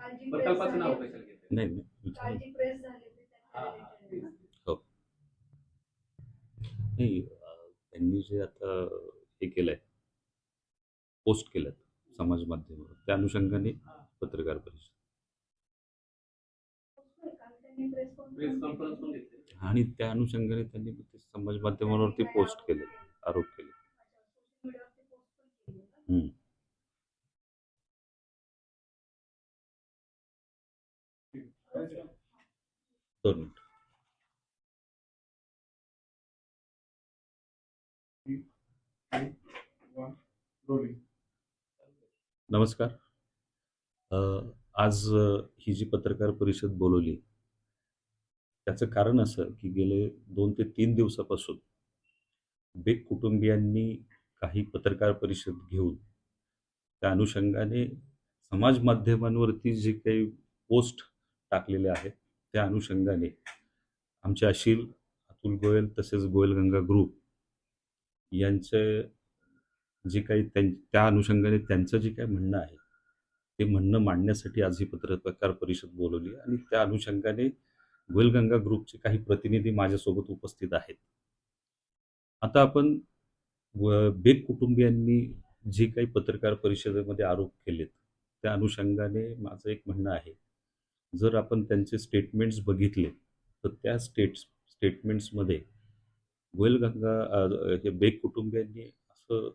प्रकल्पाचं नाव कशाला नाही नाही. हा, हा. नाही त्यांनी जे आता हे केलंय पोस्ट केलं समाज माध्यमावर त्या अनुषंगाने पत्रकार परिषद. प्रेस. कॉन्फरन्स पण घेतली. आणि त्या अनुषंगाने त्यांनी ते समाज माध्यमावरती पोस्ट केले आरोप केले अच्छा, दोन मिनिट. नमस्कार. आज ही जी पत्रकार परिषद बोलवली त्याचं कारण असं की गेले दोन ते तीन दिवसापासून बेक कुटुंबियांनी काही पत्रकार परिषद घेऊन त्या अनुषंगाने समाज माध्यमांवरती जी काही पोस्ट टाकलेले आहेत. त्या अनुषंगाने आमचे अशील अतुल गोयल तसेच गोयल गंगा ग्रुप यांचे जे काही त्यां त्या अनुषंगाने त्यांचं जे काही म्हणणं आहे ते म्हणणं मांडण्यासाठी आज ही पत्रकार परिषद बोलवली आणि त्या अनुषंगाने गोयलगंगा ग्रुपचे काही प्रतिनिधी माझ्यासोबत उपस्थित आहेत. आता आपण व- बेग कुटुंबियांनी जे काही पत्रकार परिषदेमध्ये आरोप केलेत त्या अनुषंगाने माझं एक म्हणणं आहे जर आपण त्यांचे स्टेटमेंट्स बघितले तर त्या स्टेट स्टेटमेंट्समध्ये गोयलगंगा हे बेग कुटुंबियांनी असं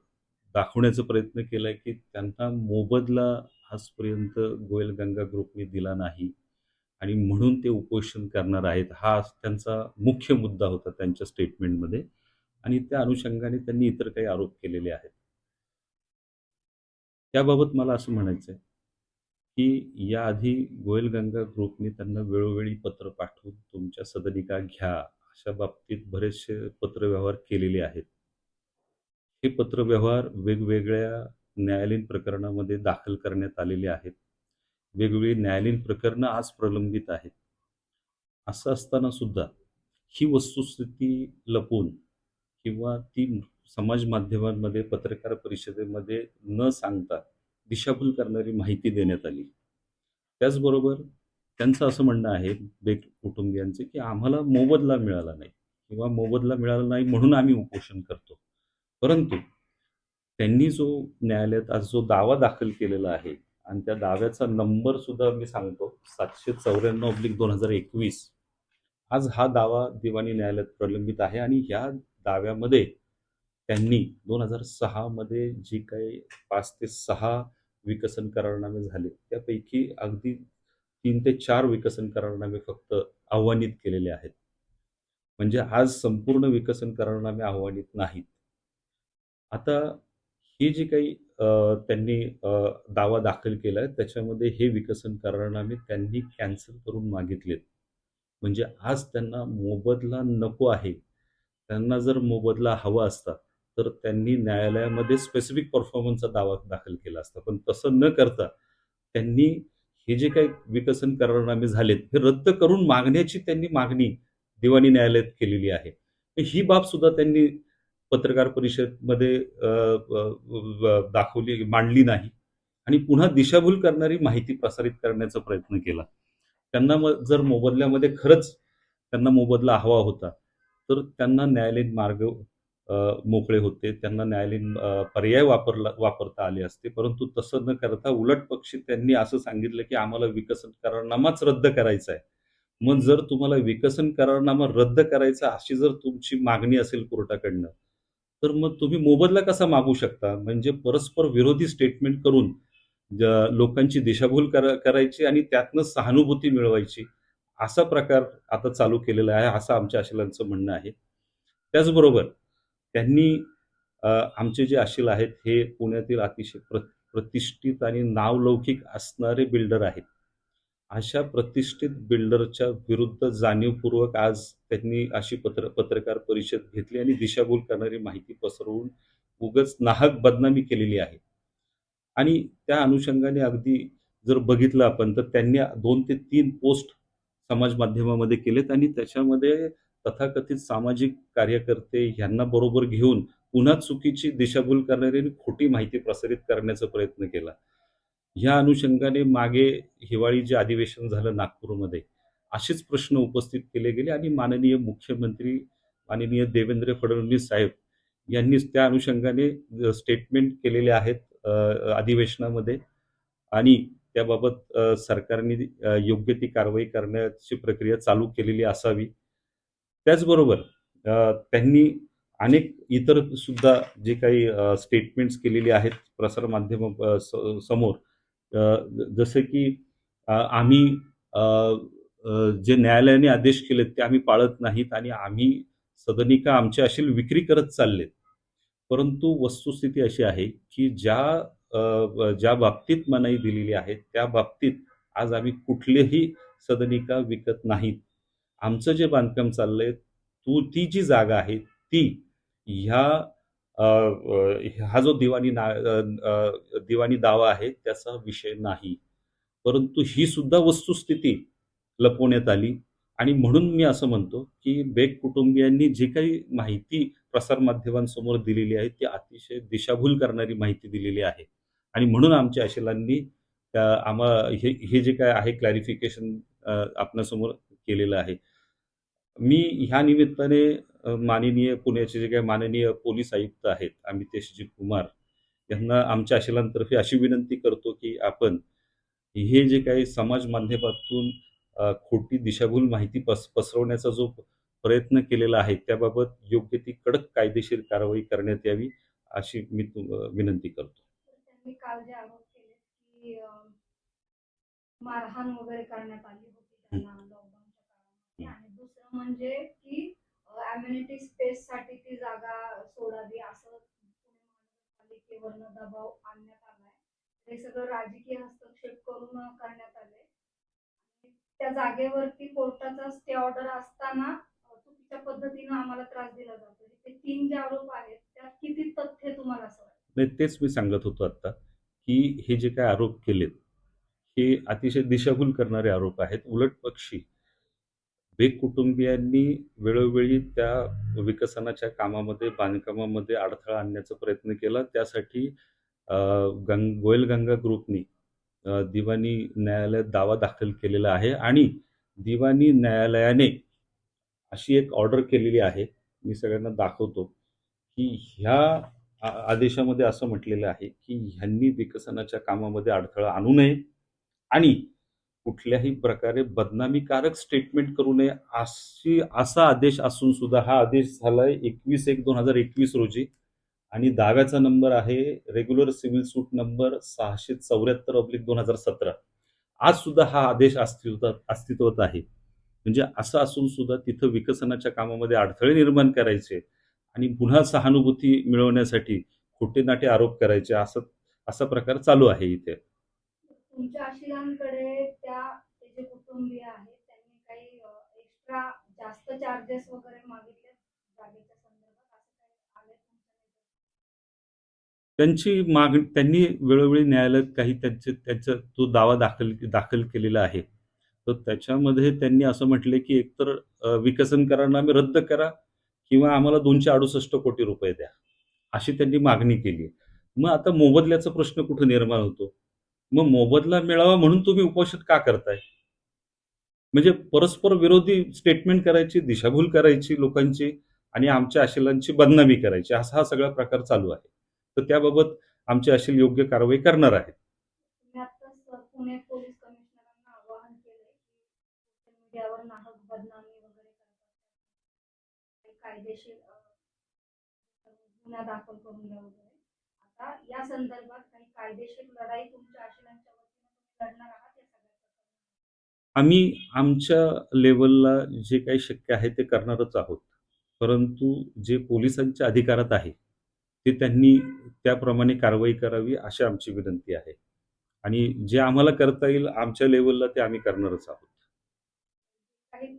दाखवण्याचा प्रयत्न केला आहे की त्यांना मोबदला आजपर्यंत गोयल गंगा ग्रुपने दिला नाही. आणि म्हणून ते उपोषण करणार आहेत हा त्यांचा मुख्य मुद्दा होता त्यांच्या स्टेटमेंटमध्ये आणि त्या अनुषंगाने त्यांनी इतर काही आरोप केलेले आहेत. त्याबाबत मला असं म्हणायचं आहे की याआधी गोयलगंगा ग्रुपने त्यांना वेळोवेळी पत्र पाठवून तुमच्या सदनिका घ्या अशा बाबतीत बरेचसे पत्रव्यवहार केलेले आहेत. हे पत्रव्यवहार वेगवेगळ्या न्यायालयीन प्रकरणामध्ये दाखल करण्यात आलेले आहेत. वेगवेगळी न्यायालयीन प्रकरणं आज प्रलंबित आहेत. असं असताना सुद्धा ही वस्तुस्थिती लपवून किंवा ती समाज माध्यमांमध्ये पत्रकार परिषदेमध्ये न सांगता दिशाभूल करणारी माहिती देण्यात आली. त्याचबरोबर त्यांचं असं म्हणणं आहे बेक कुटुंबियांचे की आम्हाला मोबदला मिळाला नाही किंवा मोबदला मिळाला नाही म्हणून आम्ही उपोषण करतो. परंतु त्यांनी जो न्यायालयात आज जो दावा दाखल केलेला आहे आणि त्या दाव्याचा नंबर सुद्धा मी सांगतो सातशे चौऱ्याण्णव ऑब्लिक दोन हजार एकवीस. आज हा दावा दिवाणी न्यायालयात प्रलंबित आहे आणि ह्या दाव्यामध्ये त्यांनी दोन हजार सहामध्ये जी काही पाच ते सहा विकसन करारनामे झाले त्यापैकी अगदी तीन ते चार विकसन करारनामे फक्त आव्हानित केलेले आहेत. म्हणजे आज संपूर्ण विकसन करारनामे आव्हानित नाहीत. आता ही जी काही त्यांनी दावा दाखल केला आहे त्याच्यामध्ये हे विकसन करारनामे त्यांनी कॅन्सल करून मागितलेत. म्हणजे आज त्यांना मोबदला नको आहे. त्यांना जर मोबदला हवा असता तर त्यांनी न्यायालयामध्ये स्पेसिफिक परफॉर्मन्सचा दावा दाखल केला असता. पण तसं न करता त्यांनी हे जे काही विकसन करारनामे झालेत हे रद्द करून मागण्याची त्यांनी मागणी दिवाणी न्यायालयात केलेली आहे. ही बाब सुद्धा त्यांनी पत्रकार परिषदमध्ये दाखवली मांडली नाही. आणि पुन्हा दिशाभूल करणारी माहिती प्रसारित करण्याचा प्रयत्न केला. त्यांना जर मोबदल्यामध्ये खरंच त्यांना मोबदला हवा होता तर त्यांना न्यायालयीन मार्ग मोकळे होते. त्यांना न्यायालयीन पर्याय वापरला वापरता आले असते. परंतु तसं न करता उलट पक्षी त्यांनी असं सांगितलं की आम्हाला विकसन करारनामाच रद्द करायचा आहे. मग जर तुम्हाला विकसन करारनामा रद्द करायचा अशी जर तुमची मागणी असेल कोर्टाकडनं तर मग तुम्ही मोबदला कसा मागू शकता? म्हणजे परस्पर विरोधी स्टेटमेंट करून लोकांची दिशाभूल करायची आणि त्यातनं सहानुभूती मिळवायची असा प्रकार आता चालू केलेला आहे असं आमच्या आशिलांचं म्हणणं आहे. त्याचबरोबर त्यांनी आमचे जे आशिल आहेत हे पुण्यातील अतिशय प्र प्रतिष्ठित आणि नावलौकिक असणारे बिल्डर आहेत. अशा प्रतिष्ठित बिल्डरच्या विरुद्ध जाणीवपूर्वक आज त्यांनी अशी पत्र पत्रकार परिषद घेतली आणि दिशाभूल करणारी माहिती पसरवून उगच नाहक बदनामी केलेली आहे. आणि त्या अनुषंगाने अगदी जर बघितलं आपण तर त्यांनी दोन ते तीन पोस्ट समाज माध्यमामध्ये केलेत आणि त्याच्यामध्ये तथाकथित सामाजिक कार्यकर्ते ह्यांना बरोबर घेऊन पुन्हा चुकीची दिशाभूल करणारी आणि खोटी माहिती प्रसारित करण्याचा प्रयत्न केला. ह्या अनुषंगाने मागे हिवाळी जे अधिवेशन झालं नागपूरमध्ये असेच प्रश्न उपस्थित केले गेले आणि माननीय मुख्यमंत्री माननीय देवेंद्र फडणवीस साहेब यांनीच त्या अनुषंगाने स्टेटमेंट केलेले आहेत अधिवेशनामध्ये आणि त्याबाबत सरकारने योग्य ती कारवाई करण्याची प्रक्रिया चालू केलेली असावी. त्याचबरोबर त्यांनी अनेक इतर सुद्धा जे काही स्टेटमेंट्स केलेली आहेत प्रसारमाध्यम स- समोर जसं की आम्ही जे न्यायालयाने आदेश केलेत ते आम्ही पाळत नाहीत आणि आम्ही सदनिका आमच्या अशी विक्री करत चाललेत. परंतु वस्तुस्थिती अशी आहे की ज्या ज्या बाबतीत मनाई दिलेली आहे त्या बाबतीत आज आम्ही कुठलेही सदनिका विकत नाहीत. आमचं जे बांधकाम चाललंय तू ती जी जागा आहे ती ह्या हा जो दिवाणी ना दिवाणी दावा आहे त्याचा विषय नाही. परंतु ही सुद्धा वस्तुस्थिती लपवण्यात आली. आणि म्हणून मी असं म्हणतो की बेग कुटुंबियांनी जी काही माहिती प्रसारमाध्यमांसमोर दिलेली आहे ती अतिशय दिशाभूल करणारी माहिती दिलेली आहे. आणि म्हणून आमच्या अशिलांनी आम्हा हे हे जे काय आहे क्लॅरिफिकेशन आपल्यासमोर केलेलं आहे. मी ह्या निमित्ताने माननीय पुण्याचे जे काही माननीय पोलीस आयुक्त आहेत अमितेशजी कुमार यांना आमच्या अशिलांतर्फे अशी विनंती करतो की आपण हे जे काही समाज माध्यमातून खोटी दिशाभूल माहिती पस पसरवण्याचा जो प्रयत्न केलेला आहे त्याबाबत योग्य ती कडक कायदेशीर कारवाई करण्यात यावी अशी मी विनंती करतो. तर त्यांनी काल जे आरोप केले की अं, मारहाण वगैरे करण्यात आली होती दुसरं म्हणजे की अम्युनिटी स्पेस साठी ती जागा सोडावी असं पुणे महानगरपालिकेवरनं दबाव आणण्यात आलाय. हे सगळं राजकीय हस्तक्षेप करून करण्यात आले त्या जागेवरती कोर्टाचा स्टे ऑर्डर असताना चुकीच्या पद्धतीनं आम्हाला त्रास दिला जातो. ते तीन जे आरोप आहेत त्यात किती तथ्य तुम्हाला असं वाटतं? नाही तेच मी सांगत होतो आता की हे जे काय आरोप केलेत हे अतिशय दिशाभूल करणारे आरोप आहेत. उलट पक्षी बेग कुटुंबियांनी वेळोवेळी त्या विकसनाच्या कामामध्ये बांधकामामध्ये अडथळा आणण्याचा प्रयत्न केला. त्यासाठी गंग गोयल गंगा ग्रुपनी दिवाणी न्यायालयात दावा दाखल केलेला आहे आणि दिवाणी न्यायालयाने अशी एक ऑर्डर केलेली आहे. मी सगळ्यांना दाखवतो की ह्या आ- आदेशामध्ये असं म्हटलेलं आहे की ह्यांनी विकसनाच्या कामामध्ये अडथळा आणू नये आणि कुठल्याही प्रकारे बदनामीकारक स्टेटमेंट करू नये अशी असा आदेश असून सुद्धा हा आदेश झालाय एकवीस एक दोन हजार एकवीस रोजी. आणि दाव्याचा नंबर आहे रेग्युलर सिव्हिल सूट नंबर सहाशे चौऱ्याहत्तर अब्लिक दोन हजार सतरा. आज सुद्धा हा आदेश अस्तित्वात अस्तित्वात आहे. म्हणजे असं असून सुद्धा तिथं विकसनाच्या कामामध्ये अडथळे निर्माण करायचे आणि पुन्हा सहानुभूती मिळवण्यासाठी खोटे नाटे आरोप करायचे असं असा प्रकार चालू आहे इथे. तुमच्या आशिलांकडे कुटुंबीय आहेत त्यांनी काही एक्स्ट्रा जास्त चार्जेस वगैरे मागितले जागेच्या संदर्भात. असं काही आले त्यांची मागणी त्यांनी वेळोवेळी न्यायालयात काही त्यांचे त्यांचा जो दावा दाखल दाखल केलेला आहे तर त्याच्यामध्ये त्यांनी असं म्हटले की एकतर विकसन करांना आम्ही रद्द करा किंवा आम्हाला दोनशे अडुसष्ट कोटी रुपये द्या अशी त्यांनी मागणी केली. मग आता मोबदल्याचा प्रश्न कुठं निर्माण होतो? मग मोबदला मिळावा म्हणून तुम्ही उपोषण का करताय? म्हणजे परस्पर विरोधी स्टेटमेंट करायची दिशाभूल करायची लोकांची आणि आमच्या आशिलांची बदनामी करायची असा हा सगळा प्रकार चालू आहे. तर त्याबाबत आमचे अशील योग्य कारवाई करणार आहेत. या संदर्भात काही कायदेशीर लढाई तुमच्या आशिलांच्या वतीने लढणार आहात? आम्ही आमच्या लेवलला जे काही शक्य आहे ते करणारच आहोत. परंतु जे पोलिसांच्या अधिकारात आहे ते त्यांनी त्याप्रमाणे कारवाई करावी अशी आमची विनंती आहे. आणि जे आम्हाला करता येईल आमच्या लेवलला ते आम्ही करणारच आहोत.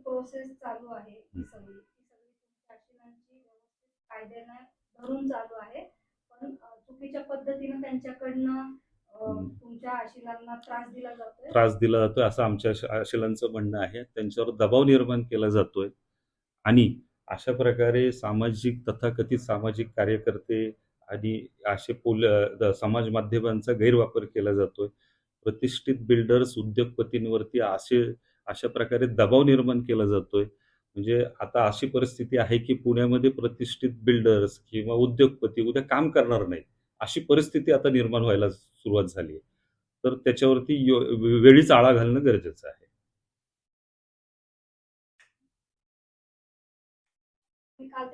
प्रोसेस चालू आहे. धरून चालू आहे. पण चुकीच्या पद्धतीनं त्यांच्याकडनं. त्रास दिला जातोय? त्रास दिला जातोय असं आमच्या आशिलांचं म्हणणं आहे. त्यांच्यावर दबाव निर्माण केला जातोय. आणि अशा प्रकारे सामाजिक तथाकथित सामाजिक कार्यकर्ते आणि असे पोल समाज माध्यमांचा गैरवापर केला जातोय. प्रतिष्ठित बिल्डर्स उद्योगपतींवरती असे अशा प्रकारे दबाव निर्माण केला जातोय. म्हणजे आता अशी परिस्थिती आहे की पुण्यामध्ये प्रतिष्ठित बिल्डर्स किंवा उद्योगपती उद्या काम करणार नाही अशी परिस्थिती आता निर्माण व्हायला सुरुवात झाली तर त्याच्यावरती वेळीच आळा घालणं गरजेचं आहे. काल